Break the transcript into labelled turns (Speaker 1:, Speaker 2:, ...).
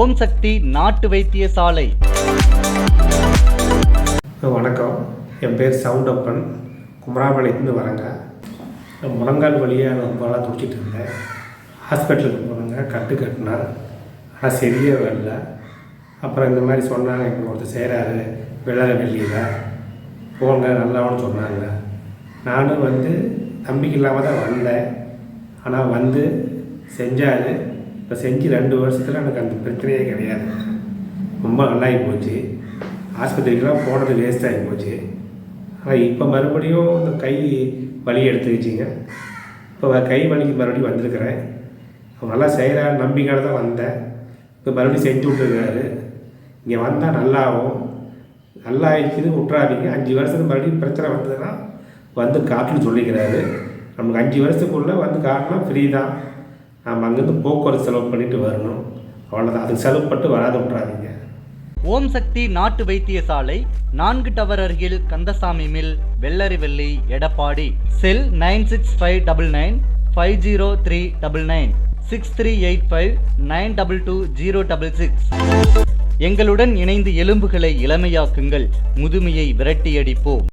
Speaker 1: ஓம் சக்தி நாட்டு வைத்தியசாலை.
Speaker 2: வணக்கம். என் பேர் சவுண்டப்பன். குமராபாளையத்துலேருந்து வரேங்க. முழங்கால் வழியாக ரொம்ப நாளாக துடிச்சிட்டு இருந்தேன். ஹாஸ்பிட்டலுக்கு போனேங்க. கட்டு கட்டினேன். ஆனால் சரியே வரல. அப்புறம் இந்த மாதிரி சொன்னாங்க. இப்போ ஒருத்தர் செய்கிறாரு விளையாட வெளியில். போங்க நல்லாவும் சொன்னாங்க. நானும் வந்து நம்பிக்கை இல்லாமல் தான் வந்தேன். ஆனால் வந்து செஞ்சார். இப்போ செஞ்சு ரெண்டு வருஷத்தில் எனக்கு அந்த பிரச்சனையே கிடையாது. ரொம்ப நல்லாகி போச்சு. ஆஸ்பத்திரிக்கெலாம் போனது வேஸ்ட் ஆகி போச்சு. ஆனால் இப்போ மறுபடியும் இந்த கை வலி எடுத்துக்கிச்சிங்க. இப்போ கை வலிக்கு மறுபடியும் வந்திருக்கிறேன். அவர் நல்லா செய்கிறாரு நம்பிக்கையோட தான் வந்தேன். இப்போ மறுபடியும் செஞ்சு விட்டுருக்காரு. இங்கே வந்தால் நல்லாகும் நல்லா ஆயிடுச்சுன்னு விட்றாதீங்க அஞ்சு வருஷத்துக்கு மறுபடியும் பிரச்சனை வந்ததுன்னா வந்து காட்டுன்னு சொல்லிக்கிறாரு. நமக்கு அஞ்சு வருஷத்துக்குள்ளே வந்து காட்டினா ஃப்ரீ தான். நாம் அங்கேருந்து போக்குவரத்து செலவு பண்ணிட்டு வரணும். அவ்வளோதான் அதுக்கு செலவு பட்டு வராது விட்றாதீங்க
Speaker 1: ஓம் சக்தி நாட்டு வைத்தியசாலை நான்கு டவர் அருகில் Kandasamy mill Vellarivelli Edappadi. Cell nine six five double nine five zero three double nine six three eight five nine double two zero double six எங்களுடன் இணைந்து எலும்புகளை இளமையாக்குங்கள். முதுமையை விரட்டியடிப்போம்.